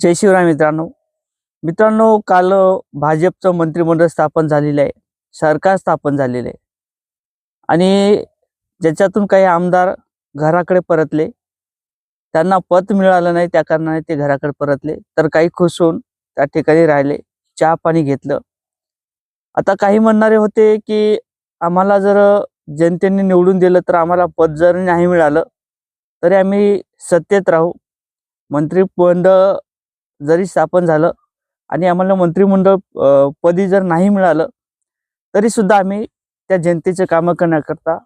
जय शिवराय मित्रांनो. मित्रांनो काल भाजपचं मंत्रिमंडळ स्थापन झालेलं आहे. सरकार स्थापन झालेलं आहे. आणि ज्याच्यातून काही आमदार घराकडे परतले. त्यांना पद मिळालं नाही त्या कारणाने ते घराकडे परतले. तर काही खुश होऊन त्या ठिकाणी राहिले चहा पाणी घेतलं. आता काही म्हणणारे होते की आम्हाला जर जनतेने निवडून दिलं तर आम्हाला पद जर नाही मिळालं तरी आम्ही सत्तेत राहू. मंत्रिमंडळ जरी स्थापन झालं आणि आम्हाला मंत्रिमंडळ पदी जर नाही मिळालं तरी सुद्धा आम्ही त्या जनतेचे कामं करण्याकरता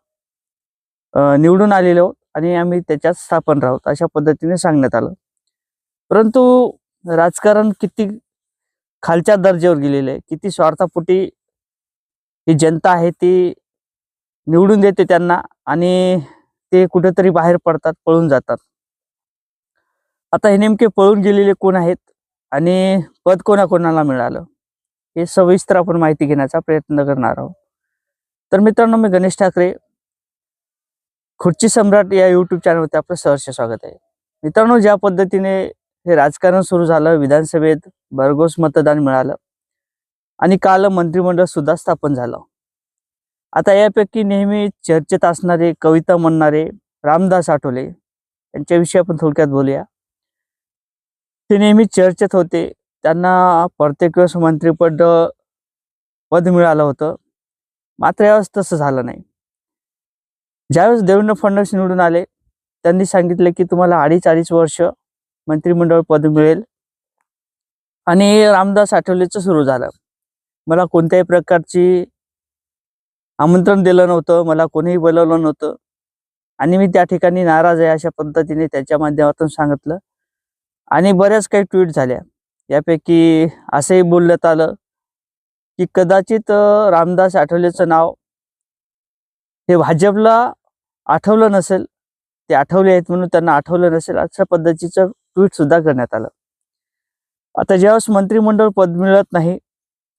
निवडून आलेलो आहोत आणि आम्ही त्याच्यात स्थापन राहोत अशा पद्धतीने सांगण्यात आलं. परंतु राजकारण किती खालच्या दर्जावर गेलेलं आहे किती स्वार्थापोटी ही जनता आहे ती निवडून देते त्यांना आणि ते कुठेतरी बाहेर पडतात पळून जातात. आता हे नेमके पळून गेलेले कोण आहेत आणि पद कोणाकोणाला मिळालं हे सविस्तर आपण माहिती घेण्याचा प्रयत्न करणार आहोत. तर मित्रांनो मी गणेश ठाकरे खुर्ची सम्राट या युट्यूब चॅनलवरती आपलं सहर्ष स्वागत आहे. मित्रांनो ज्या पद्धतीने हे राजकारण सुरू झालं विधानसभेत भरघोस मतदान मिळालं आणि काल मंत्रिमंडळ सुद्धा स्थापन झालं. आता यापैकी नेहमी चर्चेत असणारे कविता म्हणणारे रामदास आठवले यांच्याविषयी आपण थोडक्यात बोलूया. ते नेहमी चर्चेत होते. त्यांना प्रत्येक वेळेस मंत्रिपद पद मिळालं होतं. मात्र यावेळेस तसं झालं नाही. ज्यावेळेस देवेंद्र फडणवीस निवडून आले त्यांनी सांगितलं की तुम्हाला अडीच अडीच वर्ष मंत्रिमंडळ पद मिळेल. आणि रामदास आठवलेचं सुरू झालं. मला कोणत्याही प्रकारची आमंत्रण दिलं नव्हतं मला कोणीही बोलवलं नव्हतं. आणि मी त्या ठिकाणी नाराज आहे अशा पद्धतीने त्याच्या माध्यमातून सांगितलं. आणि बऱ्याच काही ट्विट झाल्या. यापैकी असंही बोलण्यात आलं की कदाचित रामदास आठवलेचं नाव हे भाजपला आठवलं नसेल ते आठवले आहेत म्हणून त्यांना आठवलं नसेल अशा पद्धतीचं ट्विट सुद्धा करण्यात आलं. आता ज्यावेळेस मंत्रिमंडळ पद मिळत नाही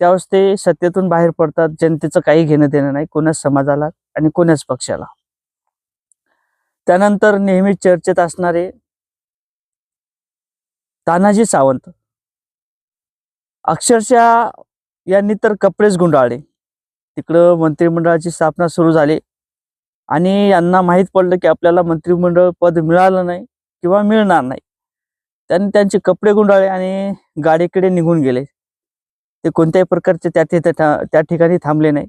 त्यावेळेस ते सत्तेतून बाहेर पडतात जनतेचं काही घेणं देणं नाही कोणाच समाजाला आणि कोणाच पक्षाला. त्यानंतर नेहमी चर्चेत असणारे तानाजी सावंत. अक्षरशः यांनी तर कपडेच गुंडाळले. तिकडं मंत्रिमंडळाची स्थापना सुरू झाली. आणि यांना माहीत पडलं की आपल्याला मंत्रिमंडळ पद मिळालं नाही किंवा मिळणार नाही. त्यांनी त्यांचे कपडे गुंडाळले आणि गाडीकडे निघून गेले. ते कोणत्याही प्रकारचे त्या तिथे त्या ठिकाणी थांबले नाही.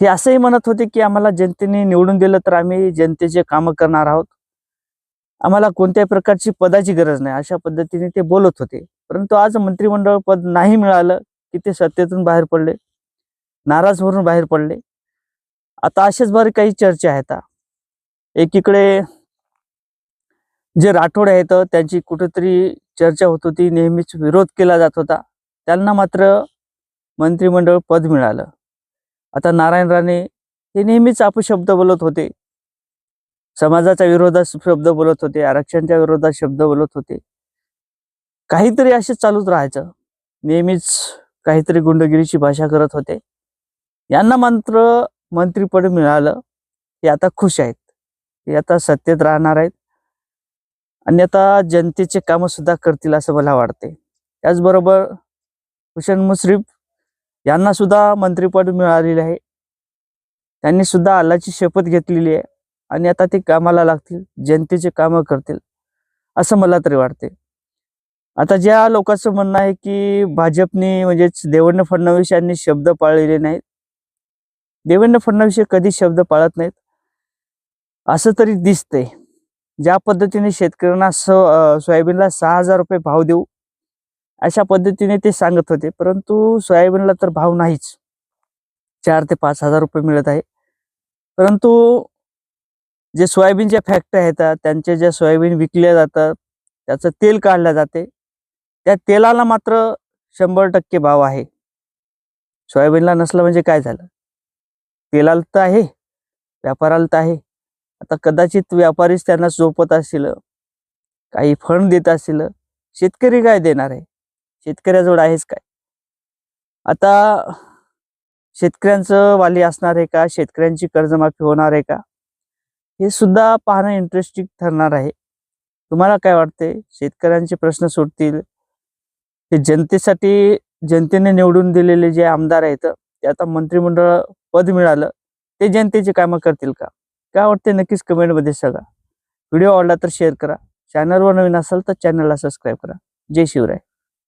ते असंही म्हणत होते की आम्हाला जनतेने निवडून दिलं तर आम्ही जनतेचे कामं करणार आहोत. आम्हाला कोणत्याही प्रकारची पदाची गरज नाही. अशा पद्धतीने ते बोलत होते. परंतु आज मंत्रिमंडळ पद नाही मिळालं की ते सत्तेतून बाहेर पडले. नाराज होऊन बाहेर पडले. आता अशाच बरे काही चर्चा आहेत. एकीकडे जे राठोड आहेत त्यांची कुठेतरी चर्चा होत होती. नेहमीच विरोध केला जात होता. त्यांना मात्र मंत्रिमंडळ पद मिळालं. आता नारायण राणे हे नेहमीच अपशब्द बोलत होते. समाजाच्या विरोधात शब्द बोलत होते आरक्षणच्या विरोधात शब्द बोलत होते. काहीतरी असेच चालूच राहायचं. नेहमीच काहीतरी गुंडगिरीची भाषा करत होते. यांना मात्र मंत्रीपद मिळालं हे आता खुश आहेत. हे आता सत्तेत राहणार आहेत. आणि आता जनतेचे कामं सुद्धा करतील असं मला वाटते. त्याचबरोबर हुसेन मुश्रीफ यांना सुद्धा मंत्रिपद मिळालेले आहे. त्यांनी सुद्धा अल्लाची शपथ घेतलेली आहे. आणि आता ते कामाला लागतील जनतेचे कामं करतील असं मला तरी वाटते आता ज्या लोकांचं म्हणणं आहे की भाजपने म्हणजेच देवेंद्र फडणवीस यांनी शब्द पाळलेले नाहीत देवेंद्र फडणवीस हे कधी शब्द पाळत नाहीत असं तरी दिसतंय. ज्या पद्धतीने शेतकऱ्यांना स सोयाबीनला सहा हजार रुपये भाव देऊ अशा पद्धतीने ते सांगत होते परंतु सोयाबीनला तर भाव नाहीच. चार ते पाच हजार रुपये मिळत आहे. परंतु जे सोयाबीनच्या फॅक्टरी आहेत त्यांचे ज्या सोयाबीन विकल्या जातात त्याचं तेल काढलं जाते. त्या तेलाला मात्र शंभर टक्के भाव आहे. सोयाबीनला नसलं म्हणजे काय झालं? तेलाला तर आहे व्यापाराला तर आहे. आता कदाचित व्यापारीच त्यांना झोपत असतील काही फंड देत असतील शेतकरी काय देणार आहे? शेतकऱ्याजवळ आहेच काय? आता शेतकऱ्यांचं वाली असणार आहे का? शेतकऱ्यांची कर्जमाफी होणार आहे का? हे सुद्धा पाहणं इंटरेस्टिंग ठरणार आहे. तुम्हाला काय वाटते शेतकऱ्यांचे प्रश्न सुटतील ते जनतेसाठी जनतेने निवडून दिलेले जे आमदार आहेत ते आता मंत्रिमंडळ पद मिळालं ते जनतेचे कामं करतील का? काय वाटते नक्कीच कमेंटमध्ये सांगा. व्हिडिओ आवडला तर शेअर करा. चॅनलवर नवीन असाल तर चॅनलला सबस्क्राईब करा. जय शिवराय.